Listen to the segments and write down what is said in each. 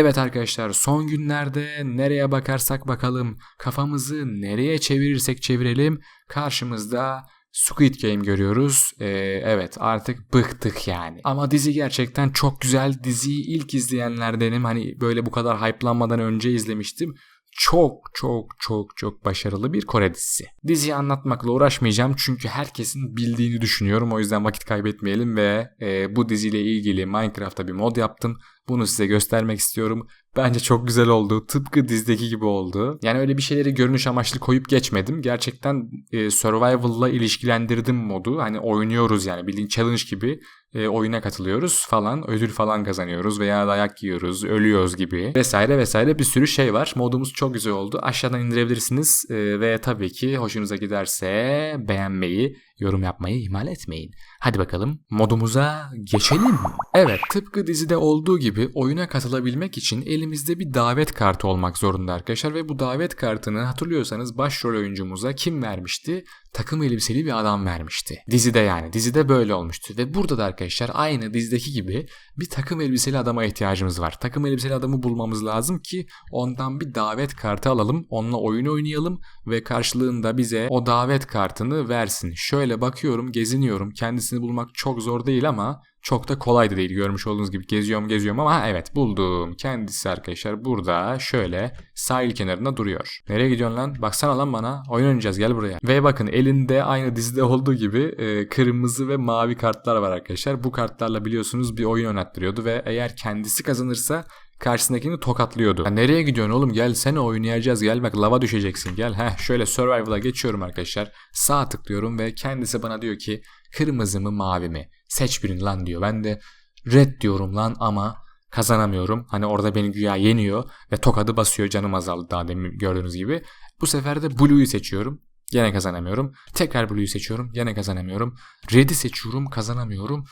Evet arkadaşlar son günlerde nereye bakarsak bakalım kafamızı nereye çevirirsek çevirelim karşımızda Squid Game görüyoruz. Ee, evet artık bıktık yani. Ama dizi gerçekten çok güzel. Diziyi ilk izleyenlerdenim. Hani böyle bu kadar hype'lanmadan önce izlemiştim. Çok çok çok çok başarılı bir Kore dizisi. Diziyi anlatmakla uğraşmayacağım çünkü herkesin bildiğini düşünüyorum. O yüzden vakit kaybetmeyelim ve e, bu diziyle ilgili Minecraft'ta bir mod yaptım. Bunu size göstermek istiyorum. Bence çok güzel oldu. Tıpkı dizdeki gibi oldu. Yani öyle bir şeyleri görünüş amaçlı koyup geçmedim. Gerçekten e, survival'la ilişkilendirdim modu. Hani oynuyoruz yani bildiğin challenge gibi e, oyuna katılıyoruz falan. Ödül falan kazanıyoruz veya dayak yiyoruz, ölüyoruz gibi vesaire vesaire bir sürü şey var. Modumuz çok güzel oldu. Aşağıdan indirebilirsiniz e, ve tabii ki hoşunuza giderse beğenmeyi, yorum yapmayı ihmal etmeyin. Hadi bakalım modumuza geçelim. Evet tıpkı dizide olduğu gibi oyuna katılabilmek için elimizde bir davet kartı olmak zorunda arkadaşlar ve bu davet kartını hatırlıyorsanız başrol oyuncumuza kim vermişti? Takım elbiseli bir adam vermişti. Dizide yani dizide böyle olmuştu ve burada da arkadaşlar aynı dizideki gibi bir takım elbiseli adama ihtiyacımız var. Takım elbiseli adamı bulmamız lazım ki ondan bir davet kartı alalım, onunla oyun oynayalım ve karşılığında bize o davet kartını versin. Şöyle bakıyorum, geziniyorum. Kendisini bulmak çok zor değil ama çok da kolay da değil. Görmüş olduğunuz gibi geziyorum geziyorum ama evet buldum. Kendisi arkadaşlar burada şöyle sahil kenarında duruyor. Nereye gidiyorsun lan? Baksana lan bana. Oyun oynayacağız gel buraya. Ve bakın elinde aynı dizide olduğu gibi e, kırmızı ve mavi kartlar var arkadaşlar. Bu kartlarla biliyorsunuz bir oyun oynattırıyordu ve eğer kendisi kazanırsa karşısındakini tokatlıyordu. Ya nereye gidiyorsun oğlum gel seni oynayacağız gel bak lava düşeceksin gel. Heh şöyle survival'a geçiyorum arkadaşlar. Sağ tıklıyorum ve kendisi bana diyor ki kırmızı mı mavi mi? Seç birini lan diyor. Ben de red diyorum lan ama kazanamıyorum. Hani orada beni güya yeniyor ve tokadı basıyor canım azaldı daha demin gördüğünüz gibi. Bu sefer de blue'yu seçiyorum. Gene kazanamıyorum. Tekrar blue'yu seçiyorum. Gene kazanamıyorum. Red'i seçiyorum. Kazanamıyorum.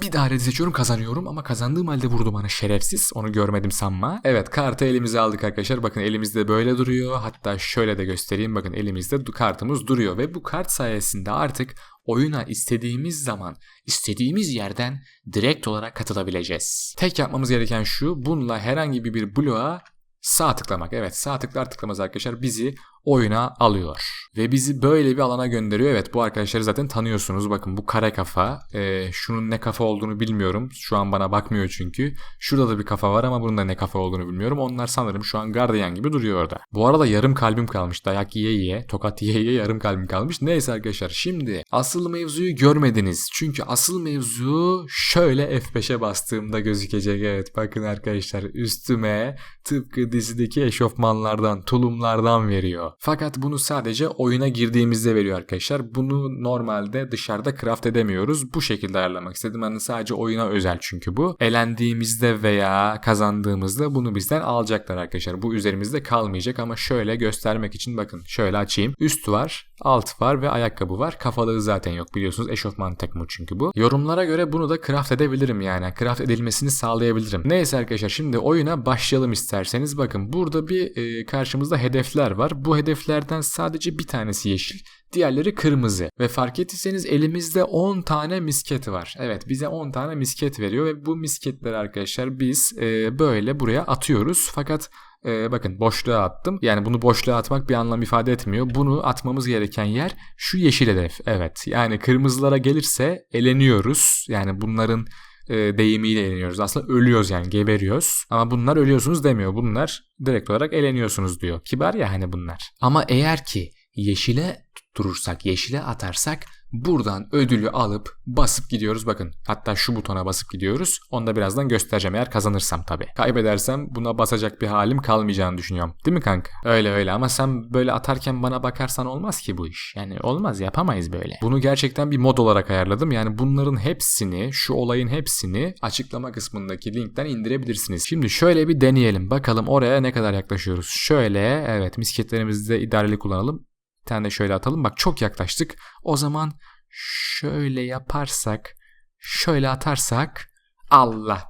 Bir daha Red'i seçiyorum kazanıyorum ama kazandığım halde vurdu bana şerefsiz. Onu görmedim sanma. Evet kartı elimize aldık arkadaşlar. Bakın elimizde böyle duruyor. Hatta şöyle de göstereyim. Bakın elimizde kartımız duruyor. Ve bu kart sayesinde artık oyuna istediğimiz zaman, istediğimiz yerden direkt olarak katılabileceğiz. Tek yapmamız gereken şu. Bununla herhangi bir bloğa sağ tıklamak. Evet sağ tıklar tıklamaz arkadaşlar bizi oyuna alıyor. Ve bizi böyle bir alana gönderiyor. Evet bu arkadaşları zaten tanıyorsunuz. Bakın bu kare kafa. Ee, şunun ne kafa olduğunu bilmiyorum. Şu an bana bakmıyor çünkü. Şurada da bir kafa var ama bunun da ne kafa olduğunu bilmiyorum. Onlar sanırım şu an gardiyan gibi duruyor orada. Bu arada yarım kalbim kalmış. Dayak yiye yiye, tokat yiye yiye yarım kalbim kalmış. Neyse arkadaşlar şimdi asıl mevzuyu görmediniz. Çünkü asıl mevzu şöyle F5'e bastığımda gözükecek. Evet bakın arkadaşlar üstüme tıpkı dizideki eşofmanlardan, tulumlardan veriyor. Fakat bunu sadece oyuna girdiğimizde veriyor arkadaşlar. Bunu normalde dışarıda craft edemiyoruz. Bu şekilde ayarlamak istedim. Hani sadece oyuna özel çünkü bu. Elendiğimizde veya kazandığımızda bunu bizden alacaklar arkadaşlar. Bu üzerimizde kalmayacak ama şöyle göstermek için bakın şöyle açayım. Üst var, alt var ve ayakkabı var. Kafalığı zaten yok biliyorsunuz. Eşofman takımı çünkü bu. Yorumlara göre bunu da craft edebilirim yani. Craft edilmesini sağlayabilirim. Neyse arkadaşlar şimdi oyuna başlayalım isterseniz. Bakın burada bir e, karşımızda hedefler var. Bu hedeflerden sadece bir tanesi yeşil. Diğerleri kırmızı. Ve fark ettiyseniz elimizde 10 tane misket var. Evet bize 10 tane misket veriyor ve bu misketleri arkadaşlar biz e, böyle buraya atıyoruz. Fakat ee, bakın boşluğa attım. Yani bunu boşluğa atmak bir anlam ifade etmiyor. Bunu atmamız gereken yer şu yeşil hedef. Evet yani kırmızılara gelirse eleniyoruz. Yani bunların e, deyimiyle eleniyoruz. Aslında ölüyoruz yani geberiyoruz. Ama bunlar ölüyorsunuz demiyor. Bunlar direkt olarak eleniyorsunuz diyor. Kibar ya hani bunlar. Ama eğer ki yeşile tutturursak, yeşile atarsak buradan ödülü alıp basıp gidiyoruz. Bakın hatta şu butona basıp gidiyoruz. Onu da birazdan göstereceğim eğer kazanırsam tabii. Kaybedersem buna basacak bir halim kalmayacağını düşünüyorum. Değil mi kanka? Öyle öyle ama sen böyle atarken bana bakarsan olmaz ki bu iş. Yani olmaz yapamayız böyle. Bunu gerçekten bir mod olarak ayarladım. Yani bunların hepsini şu olayın hepsini açıklama kısmındaki linkten indirebilirsiniz. Şimdi şöyle bir deneyelim. Bakalım oraya ne kadar yaklaşıyoruz. Şöyle evet misketlerimizi de idareli kullanalım. Bir tane de şöyle atalım. Bak çok yaklaştık. O zaman şöyle yaparsak, şöyle atarsak Allah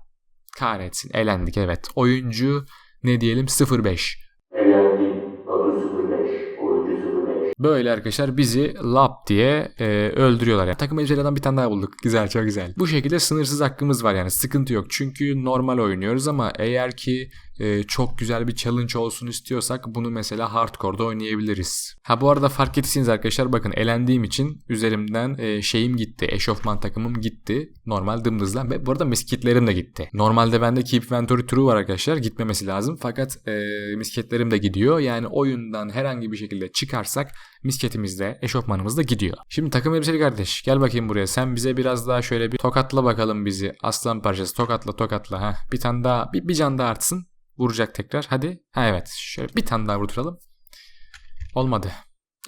kahretsin. Elendik evet. Oyuncu ne diyelim 05. Elendim. Adı 05. Oyuncu Böyle arkadaşlar bizi lap diye e, öldürüyorlar. Yani. Takım elbiseli bir tane daha bulduk. Güzel çok güzel. Bu şekilde sınırsız hakkımız var yani sıkıntı yok. Çünkü normal oynuyoruz ama eğer ki e, çok güzel bir challenge olsun istiyorsak bunu mesela hardcore'da oynayabiliriz. Ha bu arada fark ettiyseniz arkadaşlar bakın elendiğim için üzerimden e, şeyim gitti. Eşofman takımım gitti. Normal dımdızlan ve bu arada misketlerim de gitti. Normalde bende Keep Inventory True var arkadaşlar. Gitmemesi lazım. Fakat e, misketlerim de gidiyor. Yani oyundan herhangi bir şekilde çıkarsak misketimiz de eşofmanımız da gidiyor. Şimdi takım elbiseli kardeş gel bakayım buraya. Sen bize biraz daha şöyle bir tokatla bakalım bizi. Aslan parçası tokatla tokatla. ha Bir tane daha bir, bir can daha artsın. Vuracak tekrar. Hadi. Ha evet. Şöyle bir tane daha vurduralım. Olmadı.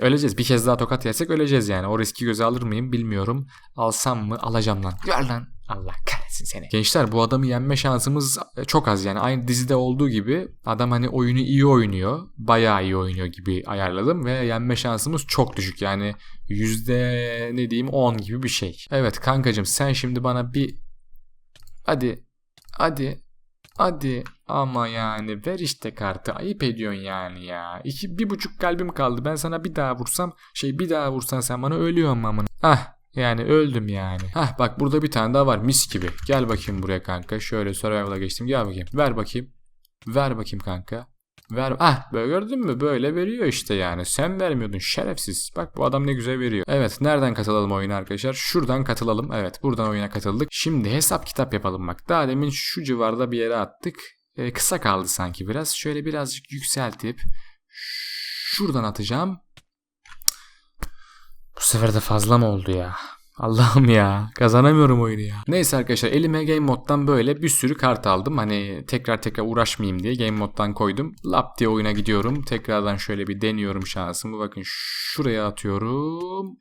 Öleceğiz. Bir kez daha tokat yersek öleceğiz yani. O riski göze alır mıyım bilmiyorum. Alsam mı? Alacağım lan. Ver lan. Allah kahretsin seni. Gençler bu adamı yenme şansımız çok az yani. Aynı dizide olduğu gibi adam hani oyunu iyi oynuyor. Bayağı iyi oynuyor gibi ayarladım ve yenme şansımız çok düşük. Yani yüzde ne diyeyim 10 gibi bir şey. Evet kankacım sen şimdi bana bir hadi hadi Hadi ama yani ver işte kartı ayıp ediyorsun yani ya. İki, bir buçuk kalbim kaldı ben sana bir daha vursam şey bir daha vursan sen bana ölüyorum amına. Ah yani öldüm yani. Hah bak burada bir tane daha var mis gibi. Gel bakayım buraya kanka. Şöyle survival'a geçtim gel bakayım. Ver bakayım. Ver bakayım kanka. Ver. Ah böyle gördün mü? Böyle veriyor işte yani. Sen vermiyordun şerefsiz. Bak bu adam ne güzel veriyor. Evet nereden katılalım oyuna arkadaşlar? Şuradan katılalım. Evet buradan oyuna katıldık. Şimdi hesap kitap yapalım bak. Daha demin şu civarda bir yere attık. Ee, kısa kaldı sanki biraz. Şöyle birazcık yükseltip şuradan atacağım. Bu sefer de fazla mı oldu ya? Allah'ım ya kazanamıyorum oyunu ya. Neyse arkadaşlar elime game moddan böyle bir sürü kart aldım. Hani tekrar tekrar uğraşmayayım diye game moddan koydum. Lap diye oyuna gidiyorum. Tekrardan şöyle bir deniyorum şansımı. Bakın şuraya atıyorum.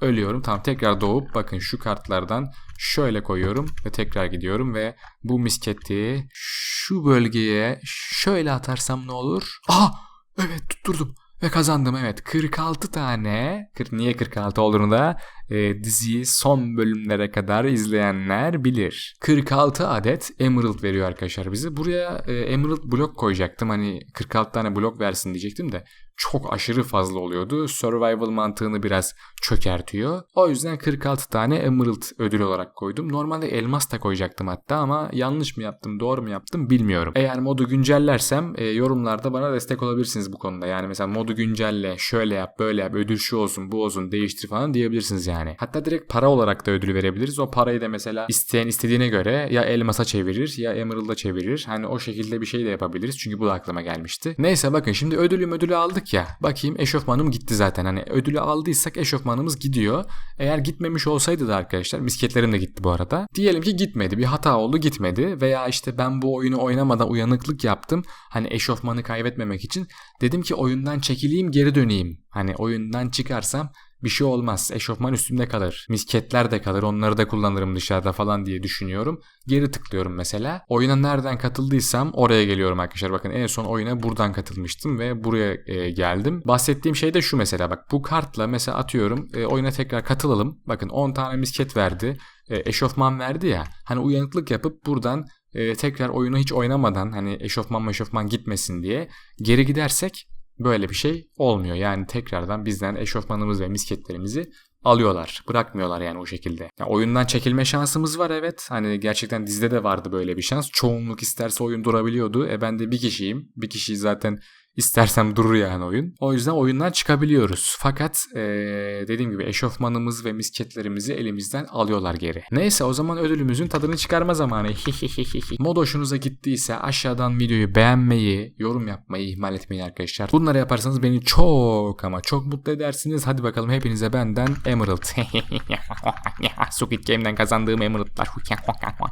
Ölüyorum. Tamam tekrar doğup bakın şu kartlardan şöyle koyuyorum ve tekrar gidiyorum ve bu misketi şu bölgeye şöyle atarsam ne olur? Aha evet tutturdum. Ve kazandım evet 46 tane niye 46 olduğunu da e, diziyi son bölümlere kadar izleyenler bilir. 46 adet Emerald veriyor arkadaşlar bize. Buraya e, Emerald blok koyacaktım hani 46 tane blok versin diyecektim de çok aşırı fazla oluyordu. Survival mantığını biraz çökertiyor. O yüzden 46 tane Emerald ödül olarak koydum. Normalde elmas da koyacaktım hatta ama yanlış mı yaptım doğru mu yaptım bilmiyorum. Eğer modu güncellersem e, yorumlarda bana destek olabilirsiniz bu konuda. Yani mesela modu güncelle şöyle yap böyle yap ödül şu olsun bu olsun değiştir falan diyebilirsiniz yani. Hatta direkt para olarak da ödül verebiliriz. O parayı da mesela isteyen istediğine göre ya elmasa çevirir ya Emerald'a çevirir. Hani o şekilde bir şey de yapabiliriz. Çünkü bu da aklıma gelmişti. Neyse bakın şimdi ödülü ödülü aldık ya. Bakayım eşofmanım gitti zaten. Hani ödülü aldıysak eşofmanımız gidiyor. Eğer gitmemiş olsaydı da arkadaşlar misketlerim de gitti bu arada. Diyelim ki gitmedi. Bir hata oldu gitmedi. Veya işte ben bu oyunu oynamadan uyanıklık yaptım. Hani eşofmanı kaybetmemek için. Dedim ki oyundan çekileyim geri döneyim. Hani oyundan çıkarsam bir şey olmaz. Eşofman üstümde kalır. Misketler de kalır. Onları da kullanırım dışarıda falan diye düşünüyorum. Geri tıklıyorum mesela. Oyuna nereden katıldıysam oraya geliyorum arkadaşlar. Bakın en son oyuna buradan katılmıştım ve buraya e, geldim. Bahsettiğim şey de şu mesela bak bu kartla mesela atıyorum e, oyuna tekrar katılalım. Bakın 10 tane misket verdi. E, eşofman verdi ya. Hani uyanıklık yapıp buradan e, tekrar oyunu hiç oynamadan hani eşofman eşofman gitmesin diye geri gidersek Böyle bir şey olmuyor. Yani tekrardan bizden eşofmanımız ve misketlerimizi alıyorlar. Bırakmıyorlar yani o şekilde. Yani oyundan çekilme şansımız var evet. Hani gerçekten dizide de vardı böyle bir şans. Çoğunluk isterse oyun durabiliyordu. E ben de bir kişiyim. Bir kişiyi zaten İstersem durur yani oyun. O yüzden oyundan çıkabiliyoruz. Fakat ee, dediğim gibi eşofmanımız ve misketlerimizi elimizden alıyorlar geri. Neyse o zaman ödülümüzün tadını çıkarma zamanı. Mod hoşunuza gittiyse aşağıdan videoyu beğenmeyi, yorum yapmayı ihmal etmeyin arkadaşlar. Bunları yaparsanız beni çok ama çok mutlu edersiniz. Hadi bakalım hepinize benden Emerald. Squid Game'den kazandığım Emerald'lar.